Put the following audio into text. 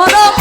너도